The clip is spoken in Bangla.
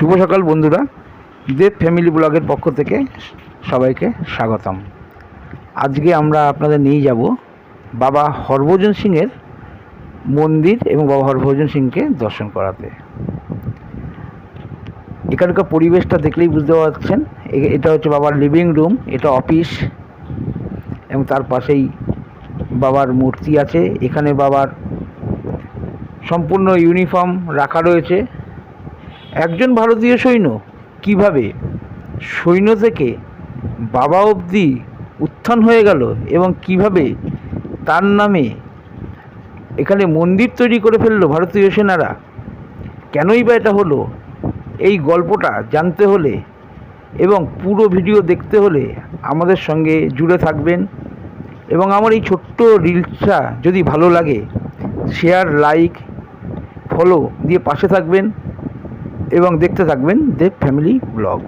শুভ সকাল বন্ধুরা। দেব ফ্যামিলি ব্লগের পক্ষ থেকে সবাইকে স্বাগতম। আজকে আমরা আপনাদের নিয়ে যাব বাবা হরভজন সিংয়ের মন্দির এবং বাবা হরভজন সিংকে দর্শন করাতে। এখানকার পরিবেশটা দেখলেই বুঝতে পারছেন। এটা হচ্ছে বাবার লিভিং রুম এটা অফিস এবং তার পাশেই বাবার মূর্তি আছে। এখানে বাবার সম্পূর্ণ ইউনিফর্ম রাখা রয়েছে। একজন ভারতীয় সৈন্য কীভাবে সৈন্য থেকে বাবা অবধি উত্থান হয়ে গেল এবং কীভাবে তার নামে এখানে মন্দির তৈরি করে ফেলল ভারতীয় সেনারা? কেনই বা এটা হলো? এই গল্পটা জানতে হলে এবং পুরো ভিডিও দেখতে হলে আমাদের সঙ্গে জুড়ে থাকবেন। এবং আমার এই ছোট্ট রিলসটা যদি ভালো লাগে শেয়ার লাইক ফলো দিয়ে পাশে থাকবেন। এবং দেখতে থাকবেন দেব ফ্যামিলি ব্লগ।